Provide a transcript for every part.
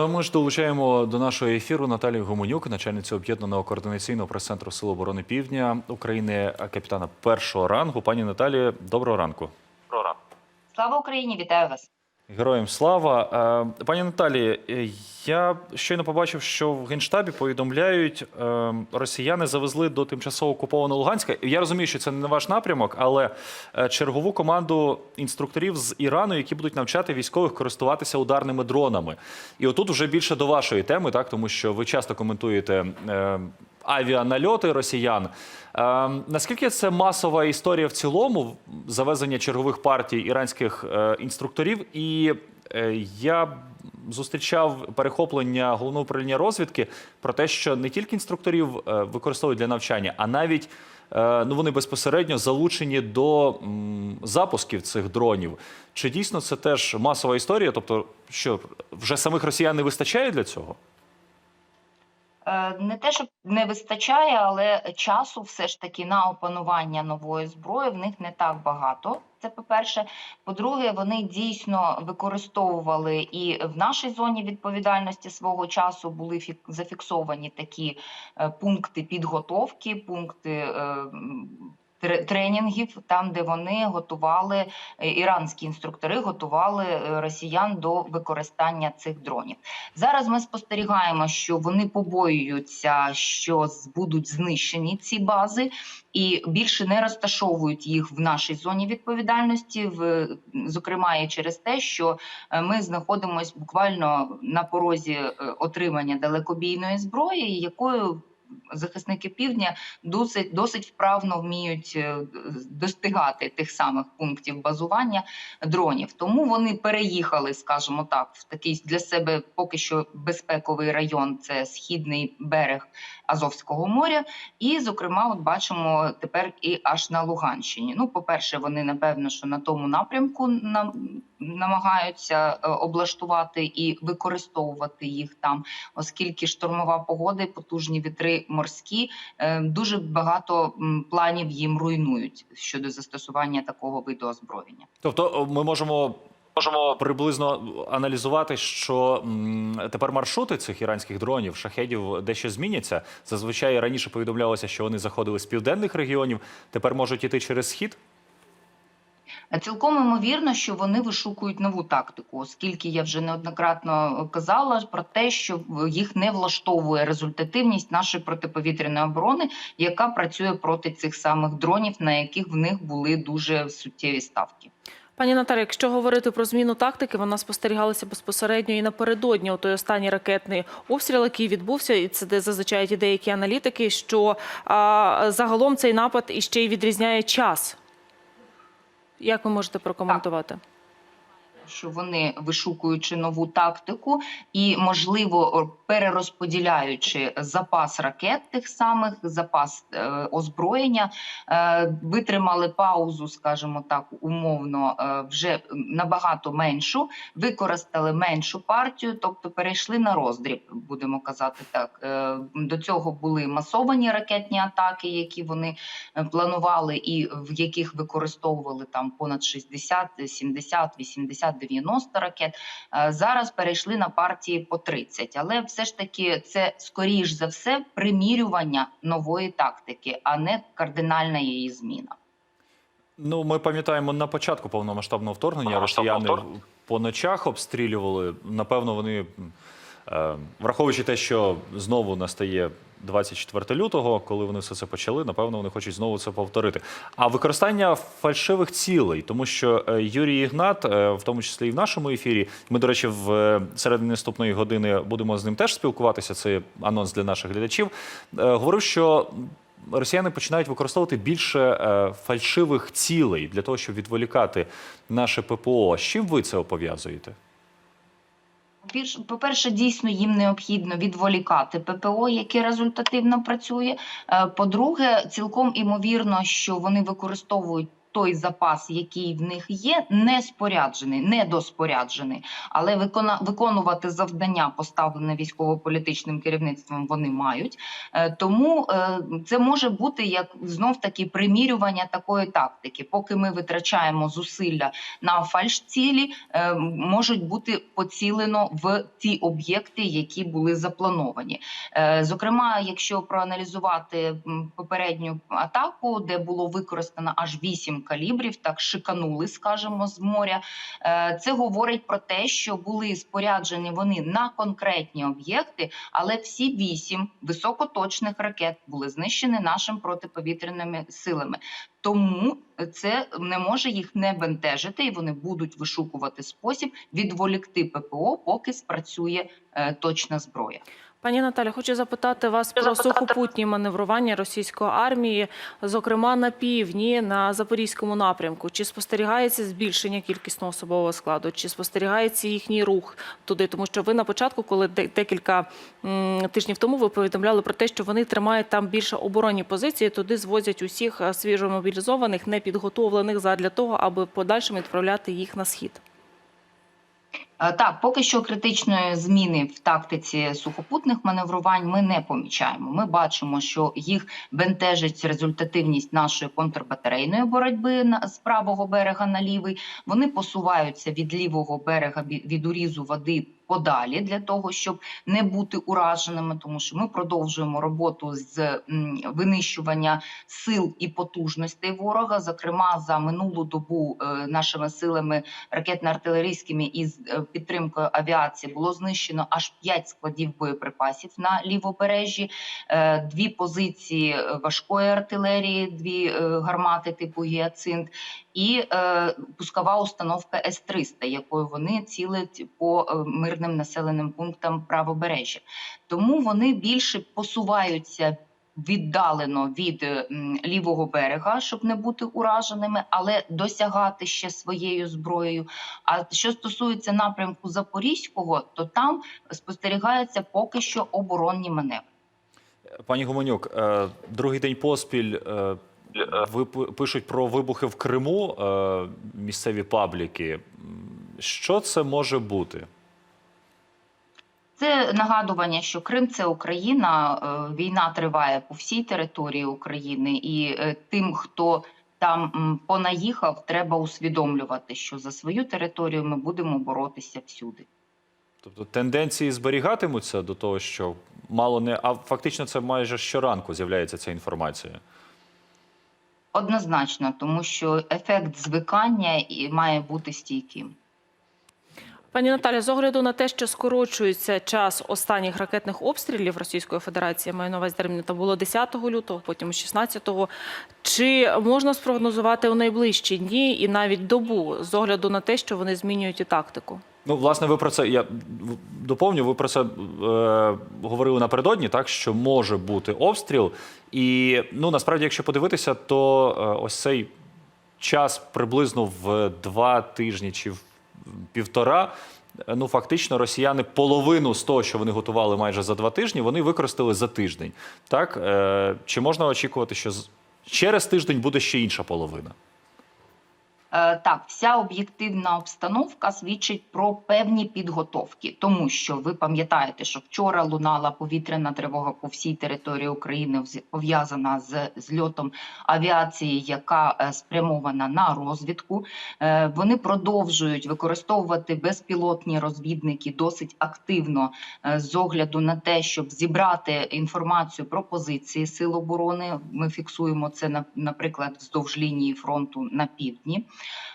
Ми ж долучаємо до нашого ефіру Наталію Гомонюк, начальницю об'єднаного координаційного прес-центру Сил оборони Півдня України, капітана першого рангу. Пані Наталі, доброго ранку. Слава Україні! Вітаю вас! Героям слава. Е, Пані Наталі, е, я щойно побачив, що в генштабі повідомляють, е, росіяни завезли до тимчасово окупованого Луганська. Я розумію, що це не ваш напрямок, але чергову команду інструкторів з Ірану, які будуть навчати військових користуватися ударними дронами. І отут вже більше до вашої теми, так тому що ви часто коментуєте. Авіанальоти росіян. Е, наскільки це масова історія в цілому завезення чергових партій іранських е, інструкторів? І е, я зустрічав перехоплення головного управління розвідки про те, що не тільки інструкторів е, використовують для навчання, а навіть е, ну вони безпосередньо залучені до м, запусків цих дронів. Чи дійсно це теж масова історія? Тобто, що вже самих росіян не вистачає для цього? Е, Не те, щоб не вистачає, але часу все ж таки на опанування нової зброї в них не так багато. Це по-перше. По-друге, вони дійсно використовували і в нашій зоні відповідальності свого часу були фік- зафіксовані такі е, пункти підготовки, пункти е, тренінгів, там, де вони готували е, іранські інструктори, готували е, росіян до використання цих дронів. Зараз ми спостерігаємо, що вони побоюються, що будуть знищені ці бази, і більше не розташовують їх в нашій зоні відповідальності, в зокрема і через те, що е, ми знаходимося буквально на порозі отримання далекобійної зброї, якою захисники півдня досить досить вправно вміють е, достигати тих самих пунктів базування дронів. Тому вони переїхали, скажімо так, в такий для себе поки що безпековий район. Це східний берег Азовського моря. І, зокрема, от бачимо тепер і аж на Луганщині. Ну, по-перше, вони напевно, що на тому напрямку нам намагаються е, облаштувати і використовувати їх там, оскільки штурмова погода, потужні вітри морські, е, дуже багато планів їм руйнують щодо застосування такого виду озброєння. Тобто ми можемо. Можемо приблизно аналізувати, що тепер маршрути цих іранських дронів, шахедів дещо зміняться. Зазвичай раніше повідомлялося, що вони заходили з південних регіонів. Тепер можуть іти через схід. Цілком імовірно, що вони вишукують нову тактику, оскільки я вже неоднократно казала про те, що їх не влаштовує результативність нашої протиповітряної оборони, яка працює проти цих самих дронів, на яких в них були дуже суттєві ставки. Пані Наталі, якщо говорити про зміну тактики, вона спостерігалася безпосередньо і напередодні у той останній ракетний обстріл, який відбувся, і це де зазначають і деякі аналітики, що а, загалом цей напад іще й відрізняє час. Як ви можете прокоментувати? Що вони вишукуючи нову тактику і, можливо, перерозподіляючи запас ракет тих самих, запас е, озброєння, е, витримали паузу, скажімо так, умовно, е, вже набагато меншу, використали меншу партію, тобто перейшли на роздріб, будемо казати так. Е, до цього були масовані ракетні атаки, які вони е, планували, і в яких використовували там понад 60, 70, 80, 90 ракет. Е, Зараз перейшли на партії по 30. Але все ж таки це скоріш за все примірювання нової тактики, а не кардинальна її зміна. Ну, ми пам'ятаємо на початку повномасштабного вторгнення росіяни по ночах обстрілювали. Напевно, вони, е, враховуючи те, що знову настає 24 лютого, коли вони все це почали, напевно, вони хочуть знову це повторити. А використання фальшивих цілей, тому що е, Юрій Ігнат, е, в тому числі і в нашому ефірі, ми, до речі, в е, середині наступної години будемо з ним теж спілкуватися. Це анонс для наших глядачів. Говорив, що росіяни починають використовувати більше фальшивих цілей для того, щоб відволікати наше ППО. З чим ви це пов'язуєте? По-перше, дійсно їм необхідно відволікати ППО, яке результативно працює. Е, По-друге, цілком імовірно, що вони використовують той запас, який в них є, не споряджений, недоспоряджений. Але викона, виконувати завдання, поставлене військово-політичним керівництвом, вони мають. Е, Тому е, це може бути як знов таки примірювання такої тактики. Поки ми витрачаємо зусилля на фальшцілі, е, можуть бути поцілено в ті об'єкти, які були заплановані. Зокрема, якщо проаналізувати попередню атаку, де було використано аж вісім калібрів, так шиканули, скажімо, з моря. е, Це говорить про те, що були споряджені вони на конкретні об'єкти, але всі вісім високоточних ракет були знищені нашими протиповітряними силами. Тому це не може їх не бентежити, і вони будуть вишукувати спосіб відволікти ППО, поки спрацює е, точна зброя. Пані Наталі, хочу запитати вас про сухопутні маневрування російської армії, зокрема на півдні, на запорізькому напрямку. Чи спостерігається збільшення кількісного особового складу, чи спостерігається їхній рух туди? Тому що ви на початку, коли декілька тижнів тому ви повідомляли про те, що вони тримають там більше оборонні позиції, туди звозять усіх е, свіжомобілізованих, непідготовлених задля того, аби в подальшому відправляти їх на схід. Е, Так, поки що критичної зміни в тактиці сухопутних маневрувань ми не помічаємо. Ми бачимо, що їх бентежить результативність нашої контрбатарейної боротьби з правого берега на лівий. Вони посуваються від лівого берега від урізу води подалі для того, щоб не бути ураженими, тому що ми продовжуємо роботу з винищування сил і потужностей ворога. Зокрема, за минулу добу е, нашими силами ракетно-артилерійськими і з е, підтримкою авіації було знищено аж 5 складів боєприпасів на лівобережжі, е, дві позиції важкої артилерії, дві гармати типу гіацинт, і пускова установка С-300, якою вони цілять по е, мирним населеним пунктам правобережжя. Тому вони більше посуваються віддалено від лівого берега, щоб не бути ураженими, але досягати ще своєю зброєю. А що стосується напрямку Запорізького, то там спостерігається поки що оборонні маневри. Пані Гуменюк, е, другий день поспіль е, ви пишуть про вибухи в Криму е, місцеві пабліки. Що це може бути? Це нагадування, що Крим це Україна. е, Війна триває по всій території України, і е, тим, хто там понаїхав, треба усвідомлювати, що за свою територію ми будемо боротися всюди. Тобто тенденції зберігатимуться до того, що мало не а фактично це майже щоранку з'являється ця інформація. Однозначно, тому що ефект звикання має бути стійким. Пані Наталі, з огляду на те, що скорочується час останніх ракетних обстрілів Російської Федерації, маю на увазі термін, то було 10 лютого, потім 16-го. Чи можна спрогнозувати у найближчі дні і навіть добу з огляду на те, що вони змінюють і тактику? Ну, власне, ви про це я доповню. Ви про це е, говорили напередодні, так що може бути обстріл. І ну насправді, якщо подивитися, то е, ось цей час приблизно в два тижні чи в півтора. Ну, фактично, росіяни половину з того, що вони готували майже за два тижні, вони використали за тиждень. Так е, чи можна очікувати, що через тиждень буде ще інша половина? Е, Так, вся об'єктивна обстановка свідчить про певні підготовки, тому що ви пам'ятаєте, що вчора лунала повітряна тривога по всій території України, пов'язана з зльотом авіації, яка е, спрямована на розвідку. Е, Вони продовжують використовувати безпілотні розвідники досить активно з огляду на те, щоб зібрати інформацію про позиції сил оборони. Ми фіксуємо це на- наприклад вздовж лінії фронту на півдні.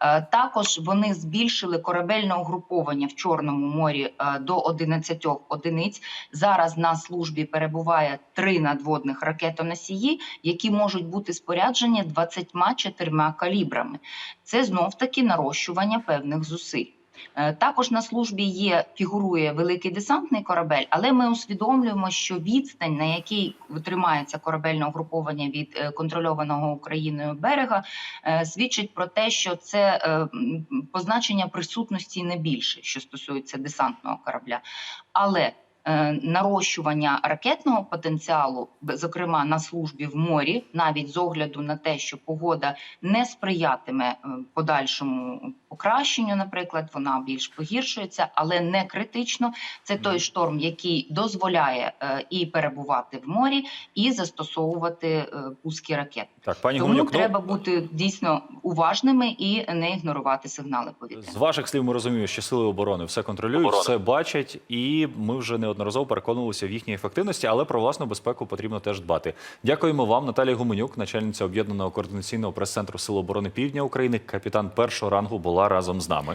Е, Також вони збільшили корабельне угруповання в Чорному морі е, до 11 одиниць. Зараз на службі перебуває три надводних ракетоносії, які можуть бути споряджені 24 калібрами. Це знов таки нарощування певних зусиль. Е, Також на службі є фігурує великий десантний корабель, але ми усвідомлюємо, що відстань, на якій тримається корабельне угруповання від е, контрольованого Україною берега, е, свідчить про те, що це позначення присутності не більше, що стосується десантного корабля. Але нарощування ракетного потенціалу, зокрема на службі в морі, навіть з огляду на те, що погода не сприятиме подальшому покращенню, наприклад, вона більш погіршується, але не критично. Це той шторм, який дозволяє е, і перебувати в морі, і застосовувати е, пуски ракет. Так, пані Тому Гуменюк, ну, треба бути дійсно уважними і не ігнорувати сигнали повітря. З ваших слів ми розуміємо, що сили оборони все контролюють, Оборони. все бачать, і ми вже неодноразово переконувалися в їхній ефективності, але про власну безпеку потрібно теж дбати. Дякуємо вам, Наталія Гуменюк, начальниця об'єднаного координаційного прес-центру Сил оборони Півдня України, капітан першого рангу, була разом з нами.